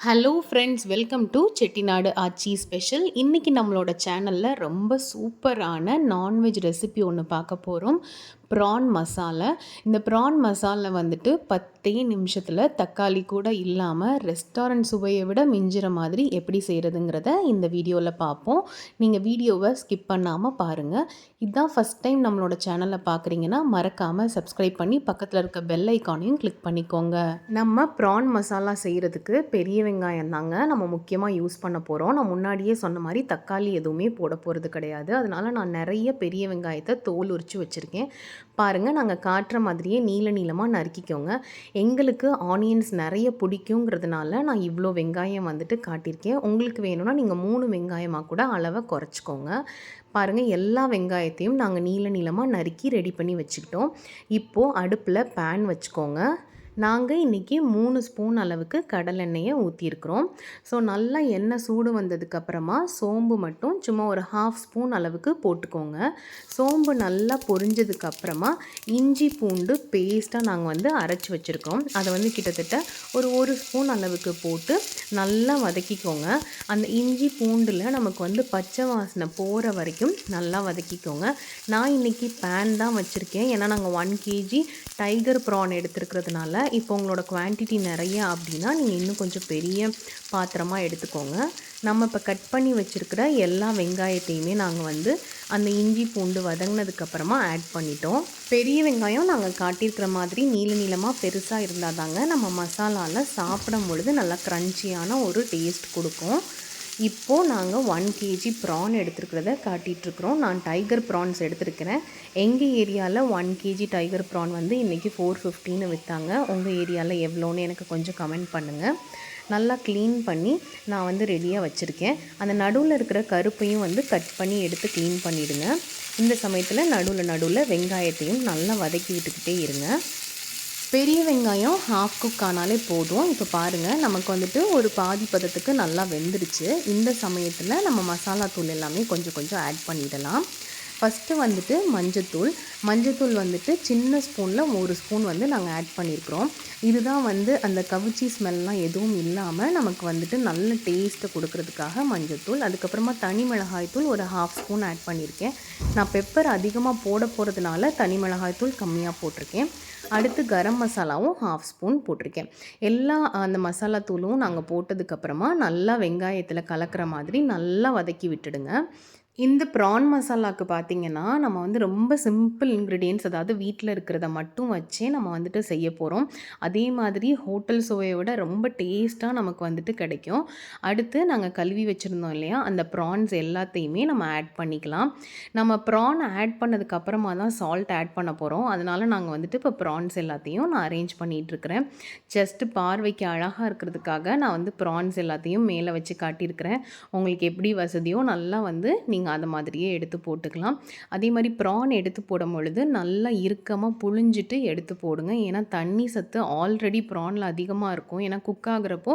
Hello friends welcome to Chettinad Aachi special இன்றைக்கி நம்மளோட சேனலில் ரொம்ப சூப்பரான நான்வெஜ் ரெசிபி ஒன்று பார்க்க போகிறோம் ப்ரான் மசாலா. இந்த ப்ரான் மசாலா வந்துட்டு பத்தே நிமிஷத்தில் தக்காளி கூட இல்லாமல் ரெஸ்டாரண்ட் சுவையை விட மிஞ்சுற மாதிரி எப்படி செய்கிறதுங்கிறத இந்த வீடியோவில் பார்ப்போம் நீங்கள் வீடியோவை ஸ்கிப் பண்ணாமல் பாருங்கள் இதுதான் ஃபஸ்ட் டைம் நம்மளோட சேனலை பார்க்குறீங்கன்னா மறக்காமல் சப்ஸ்கிரைப் பண்ணி பக்கத்தில் இருக்க பெல் ஐக்கானையும் கிளிக் பண்ணிக்கோங்க. நம்ம ப்ரான் மசாலா செய்கிறதுக்கு பெரிய வெங்காயம் தாங்க நம்ம முக்கியமாக யூஸ் பண்ண போகிறோம் நான் முன்னாடியே சொன்ன மாதிரி தக்காளி எதுவுமே போட போகிறது கிடையாது. அதனால் நான் நிறைய பெரிய வெங்காயத்தை தோல் உரித்து வச்சுருக்கேன். பாருங்கள் நாங்கள் காட்டுற மாதிரியே நீல நீளமாக நறுக்கிக்கோங்க. எங்களுக்கு ஆனியன்ஸ் நிறைய பிடிக்குங்கிறதுனால நான் இவ்வளோ வெங்காயம் வந்துட்டு காட்டியிருக்கேன். உங்களுக்கு வேணும்னா நீங்கள் மூணு வெங்காயமாக கூட அளவை குறைச்சிக்கோங்க. பாருங்கள் எல்லா வெங்காயத்தையும் நாங்கள் நீல நீளமாக நறுக்கி ரெடி பண்ணி வச்சுக்கிட்டோம். இப்போது அடுப்பில் பேன் வச்சுக்கோங்க. நாங்கள் இன்றைக்கி மூணு ஸ்பூன் அளவுக்கு கடலெண்ணெயை ஊற்றிருக்கிறோம் ஸோ நல்லா எண்ணெய் சூடு வந்ததுக்கப்புறமா சோம்பு மட்டும் சும்மா ஒரு ஹாஃப் ஸ்பூன் அளவுக்கு போட்டுக்கோங்க. சோம்பு நல்லா பொரிஞ்சதுக்கப்புறமா இஞ்சி பூண்டு பேஸ்ட்டாக நாங்கள் வந்து அரைச்சி வச்சுருக்கோம். அதை வந்து கிட்டத்தட்ட ஒரு ஒரு ஸ்பூன் அளவுக்கு போட்டு நல்லா வதக்கிக்கோங்க. அந்த இஞ்சி பூண்டில் நமக்கு வந்து பச்சை வாசனை போகிற வரைக்கும் நல்லா வதக்கிக்கோங்க. நான் இன்றைக்கி பேன் தான் வச்சுருக்கேன். ஏன்னா நாங்கள் ஒன் கேஜி டைகர் ப்ரான் எடுத்துருக்கிறதுனால இப்போ உங்களோட குவான்டிட்டி நிறைய அப்படின்னா நீங்கள் இன்னும் கொஞ்சம் பெரிய பாத்திரமாக எடுத்துக்கோங்க. நம்ம இப்போ கட் பண்ணி வச்சுருக்கிற எல்லா வெங்காயத்தையுமே நாங்கள் வந்து அந்த இஞ்சி பூண்டு வதங்கினதுக்கப்புறமா ஆட் பண்ணிட்டோம். பெரிய வெங்காயம் நாங்கள் காட்டியிருக்கிற மாதிரி நீள நீளமாக பெருசாக இருந்தால் தாங்க நம்ம மசாலாவில் சாப்பிடும் பொழுது நல்லா க்ரன்ச்சியான ஒரு டேஸ்ட் கொடுக்கும். இப்போது நாங்கள் ஒன் கேஜி ப்ரான் எடுத்துருக்கிறத காட்டிகிட்ருக்குறோம் நான் டைகர் ப்ரான்ஸ் எடுத்துருக்கிறேன். எங்கள் ஏரியாவில் ஒன் கேஜி டைகர் ப்ரான் வந்து இன்றைக்கி ஃபோர் ஃபிஃப்டின்னு விற்றாங்க உங்கள் ஏரியாவில் எவ்வளோன்னு எனக்கு கொஞ்சம் கமெண்ட் பண்ணுங்கள் நல்லா க்ளீன் பண்ணி நான் வந்து ரெடியாக வச்சுருக்கேன். அந்த நடுவில் இருக்கிற கருப்பையும் வந்து கட் பண்ணி எடுத்து க்ளீன் பண்ணிவிடுங்க இந்த சமயத்தில் நடுவில் நடுவில் வெங்காயத்தையும் நல்லா வதக்கி விட்டுக்கிட்டே இருங்க. பெரிய வெங்காயம் ஹாஃப் குக் ஆனாலே போதும். இப்போ பாருங்கள் நமக்கு வந்துட்டு ஒரு பாதி பதத்துக்கு நல்லா வெந்துடுச்சு இந்த சமயத்தில் நம்ம மசாலா தூள் எல்லாமே கொஞ்சம் கொஞ்சம் ஆட் பண்ணிடலாம். ஃபஸ்ட்டு வந்துட்டு மஞ்சத்தூள். மஞ்சத்தூள் வந்துட்டு சின்ன ஸ்பூனில் ஒரு ஸ்பூன் வந்து நாங்கள் ஆட் பண்ணியிருக்கிறோம் இதுதான் வந்து அந்த கவிச்சி ஸ்மெல்லாம் எதுவும் இல்லாமல் நமக்கு வந்துட்டு நல்ல டேஸ்ட்டை கொடுக்கறதுக்காக மஞ்சத்தூள். அதுக்கப்புறமா தனி மிளகாய்த்தூள் ஒரு ஹாஃப் ஸ்பூன் ஆட் பண்ணியிருக்கேன் நான் பெப்பர் அதிகமாக போட போகிறதுனால தனி மிளகாய்த்தூள் கம்மியாக போட்டிருக்கேன். அடுத்து கரம் மசாலாவும் ஹாஃப் ஸ்பூன் போட்டிருக்கேன். எல்லா அந்த மசாலா தூளும் நாங்கள் போட்டதுக்கப்புறமா நல்லா வெங்காயத்தில் கலக்கிற மாதிரி நல்லா வதக்கி விட்டுடுங்க. இந்த ப்ரான் மசாலாவுக்கு பார்த்திங்கன்னா நம்ம வந்து ரொம்ப சிம்பிள் இன்க்ரீடியன்ஸ் அதாவது வீட்டில் இருக்கிறத மட்டும் வச்சே நம்ம வந்துட்டு செய்ய போகிறோம் அதே மாதிரி ஹோட்டல் சுவையை விட ரொம்ப டேஸ்ட்டாக நமக்கு வந்துட்டு கிடைக்கும். அடுத்து நாங்கள் கழுவி வச்சுருந்தோம் இல்லையா அந்த ப்ரான்ஸ் எல்லாத்தையுமே நம்ம ஆட் பண்ணிக்கலாம். நம்ம ப்ரான் ஆட் பண்ணதுக்கப்புறமா தான் சால்ட் ஆட் பண்ண போகிறோம் அதனால் நாங்கள் வந்துட்டு இப்போ ப்ரான்ஸ் எல்லாத்தையும் நான் அரேஞ்ச் பண்ணிகிட்ருக்கிறேன் ஜஸ்ட்டு பார்வைக்கு அழகாக இருக்கிறதுக்காக நான் வந்து ப்ரான்ஸ் எல்லாத்தையும் மேலே வச்சு காட்டியிருக்கிறேன். உங்களுக்கு எப்படி வசதியோ நல்லா வந்து நீங்கள் நீங்கள் அதை மாதிரியே எடுத்து போட்டுக்கலாம். அதே மாதிரி ப்ரான் எடுத்து போடும் பொழுது நல்லா இறுக்கமாக புழிஞ்சிட்டு எடுத்து போடுங்க. ஏன்னா தண்ணி சத்து ஆல்ரெடி ப்ரானில் அதிகமாக இருக்கும். ஏன்னா குக் ஆகுறப்போ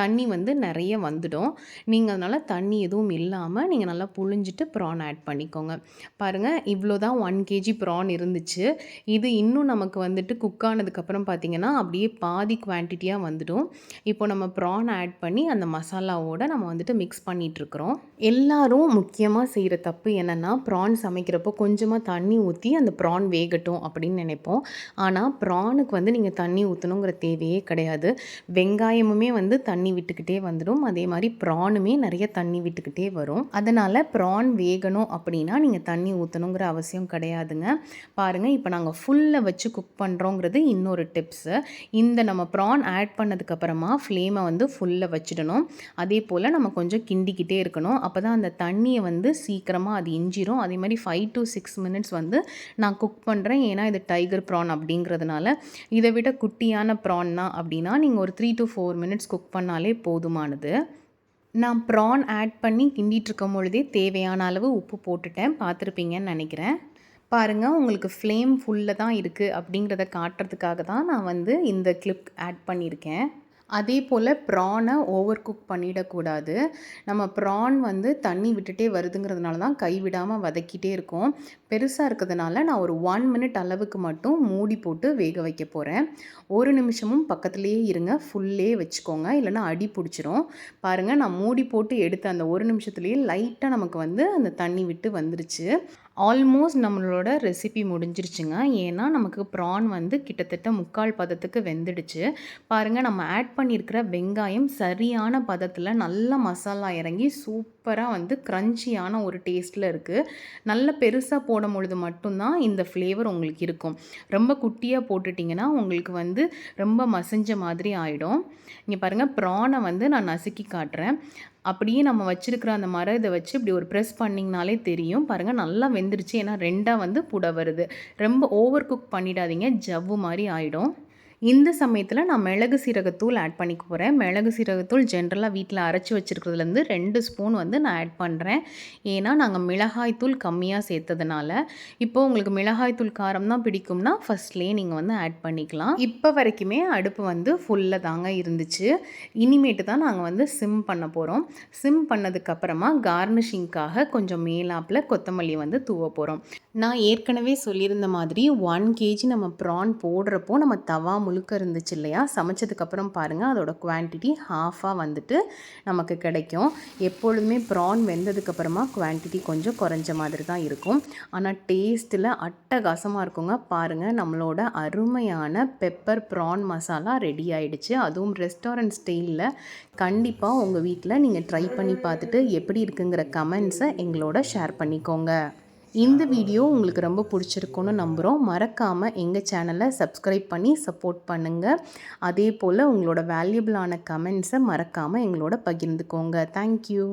தண்ணி வந்து நிறைய வந்துடும். நீங்கள் அதனால் தண்ணி எதுவும் இல்லாமல் நீங்கள் நல்லா புழிஞ்சிட்டு ப்ரான் ஆட் பண்ணிக்கோங்க. பாருங்கள் இவ்வளோ தான் ஒன் கேஜி ப்ரான் இருந்துச்சு. இது இன்னும் நமக்கு வந்துட்டு குக் ஆனதுக்கப்புறம் பார்த்திங்கன்னா அப்படியே பாதி குவான்டிட்டியாக வந்துடும். இப்போ நம்ம ப்ரான் ஆட் பண்ணி அந்த மசாலாவோட நம்ம வந்துட்டு மிக்ஸ் பண்ணிகிட்ருக்குறோம் எல்லோரும் முக்கியமாக செய்கிற தப்பு என்னென்னா ப்ரான் சமைக்கிறப்போ கொஞ்சமாக தண்ணி ஊற்றி அந்த ப்ரான் வேகட்டும் அப்படின்னு நினைப்போம். ஆனால் ப்ரானுக்கு வந்து நீங்கள் தண்ணி ஊற்றணுங்கிற தேவையே கிடையாது. வெங்காயமுமே வந்து தண்ணி விட்டுக்கிட்டே வந்துடும். அதே மாதிரி ப்ரானுமே நிறைய தண்ணி விட்டுக்கிட்டே வரும். அதனால் ப்ரான் வேகணும் அப்படின்னா நீங்கள் தண்ணி ஊற்றணுங்கிற அவசியம் கிடையாதுங்க. பாருங்கள் இப்போ நாங்கள் ஃபுல்லை வச்சு குக் பண்ணுறோங்கிறது இன்னொரு டிப்ஸு இந்த நம்ம ப்ரான் ஆட் பண்ணதுக்கப்புறமா ஃப்ளேமை வந்து ஃபுல்லை வச்சிடணும். அதே போல் நம்ம கொஞ்சம் கிண்டிக்கிட்டே இருக்கணும். அப்போ தான் அந்த தண்ணியை வந்து சீக்கிரமாக அது இஞ்சிரும் அதே மாதிரி ஃபைவ் டு சிக்ஸ் மினிட்ஸ் வந்து நான் குக் பண்ணுறேன் ஏன்னா இது டைகர் ப்ரான் அப்படிங்கிறதுனால. இதை விட குட்டியான ப்ரான்னா அப்படின்னா நீங்கள் ஒரு three to four minutes cook பண்ணாலே போதுமானது. நான் ப்ரான் ஆட் பண்ணி கிண்டிகிட்டு இருக்கும் பொழுதே தேவையான அளவு உப்பு போட்டுட்டேன். பார்த்துருப்பீங்கன்னு நினைக்கிறேன். பாருங்கள் உங்களுக்கு ஃப்ளேம் ஃபுல்லில் தான் இருக்குது அப்படிங்கிறத காட்டுறதுக்காக தான் நான் வந்து இந்த கிளிப் ஆட் பண்ணியிருக்கேன். அதே போல் ப்ரானை ஓவர் குக் பண்ணிடக்கூடாது. நம்ம ப்ரான் வந்து தண்ணி விட்டுட்டே வருதுங்கிறதுனால தான் கைவிடாமல் வதக்கிட்டே இருக்கோம். பெருசாக இருக்கிறதுனால நான் ஒரு ஒன் மினிட் அளவுக்கு மட்டும் மூடி போட்டு வேக வைக்க போகிறேன் ஒரு நிமிஷமும் பக்கத்துலேயே இருங்க. ஃபுல்லே வச்சுக்கோங்க. இல்லைனா அடி பிடிச்சிரும். பாருங்கள் நான் மூடி போட்டு எடுத்த அந்த ஒரு நிமிஷத்துலேயே லைட்டாக நமக்கு வந்து அந்த தண்ணி விட்டு வந்துருச்சு. ஆல்மோஸ்ட் நம்மளோட ரெசிபி முடிஞ்சிருச்சுங்க. ஏன்னா நமக்கு ப்ரான் வந்து கிட்டத்தட்ட முக்கால் பதத்துக்கு வெந்துடுச்சு. பாருங்கள் நம்ம ஆட் பண்ணியிருக்கிற வெங்காயம் சரியான பதத்தில் நல்ல மசாலா இறங்கி சூப் சூப்பராக வந்து க்ரன்ச்சியான ஒரு டேஸ்ட்டில் இருக்குது நல்ல பெருசாக போடும் பொழுது மட்டும்தான் இந்த ஃப்ளேவர் உங்களுக்கு இருக்கும். ரொம்ப குட்டியாக போட்டுட்டிங்கன்னா உங்களுக்கு வந்து ரொம்ப மசிஞ்ச மாதிரி ஆகிடும் இங்கே பாருங்கள் ப்ரானை வந்து நான் நசுக்கி காட்டுறேன். அப்படியே நம்ம வச்சுருக்கிற அந்த மரம் இதை வச்சு இப்படி ஒரு ப்ரெஸ் பண்ணிங்கனாலே தெரியும். பாருங்கள் நல்லா வெந்துருச்சு. ஏன்னா ரெண்டாக வந்து புட வருது. ரொம்ப ஓவர் குக் பண்ணிடாதீங்க. ஜவ்வு மாதிரி ஆகிடும் இந்த சமயத்தில் நான் மிளகு சீரகத்தூள் ஆட் பண்ணிக்க போகிறேன் மிளகு சீரகத்தூள் ஜென்ரலாக வீட்டில் அரைச்சி வச்சுருக்கிறதுலேருந்து ரெண்டு ஸ்பூன் வந்து நான் ஆட் பண்ணுறேன் ஏன்னா நாங்கள் மிளகாய்த்தூள் கம்மியாக சேர்த்ததுனால. இப்போது உங்களுக்கு மிளகாய்த்தூள் காரம் தான் பிடிக்கும்னா ஃபஸ்ட்லேயே நீங்கள் வந்து ஆட் பண்ணிக்கலாம். இப்போ வரைக்குமே அடுப்பு வந்து ஃபுல்லாக தாங்க இருந்துச்சு. இனிமேட்டு தான் நாங்கள் வந்து சிம் பண்ண போகிறோம் சிம் பண்ணதுக்கப்புறமா கார்னிஷிங்க்காக கொஞ்சம் மேலாப்பில் கொத்தமல்லி வந்து தூவ போகிறோம் நான் ஏற்கனவே சொல்லியிருந்த மாதிரி ஒன் கேஜி நம்ம ப்ரான் போடுறப்போ நம்ம தவா முழுக்க இருந்துச்சு இல்லையா? சமைச்சதுக்கப்புறம் பாருங்கள் அதோட குவான்டிட்டி ஹாஃபாக வந்துட்டு நமக்கு கிடைக்கும். எப்பொழுதுமே ப்ரான் வெந்ததுக்கப்புறமா குவான்டிட்டி கொஞ்சம் குறைஞ்ச மாதிரி தான் இருக்கும். ஆனால் டேஸ்ட்டில் அட்டகாசமாக இருக்குங்க. பாருங்கள் நம்மளோட அருமையான பெப்பர் ப்ரான் மசாலா ரெடி ஆகிடுச்சு அதுவும் ரெஸ்டாரண்ட் ஸ்டைலில் கண்டிப்பாக உங்கள் வீட்டில் நீங்கள் ட்ரை பண்ணி பார்த்துட்டு எப்படி இருக்குங்கிற கமெண்ட்ஸை எங்களோட ஷேர் பண்ணிக்கோங்க. இந்த வீடியோ உங்களுக்கு ரொம்ப பிடிச்சிருக்குன்னு நம்புகிறோம் மறக்காமல் எங்கள் சேனலை சப்ஸ்கிரைப் பண்ணி சப்போர்ட் பண்ணுங்கள் அதே போல் உங்களோட வேல்யூபிளான கமெண்ட்ஸை மறக்காமல் எங்களோட பகிர்ந்துக்கோங்க. தேங்க்யூ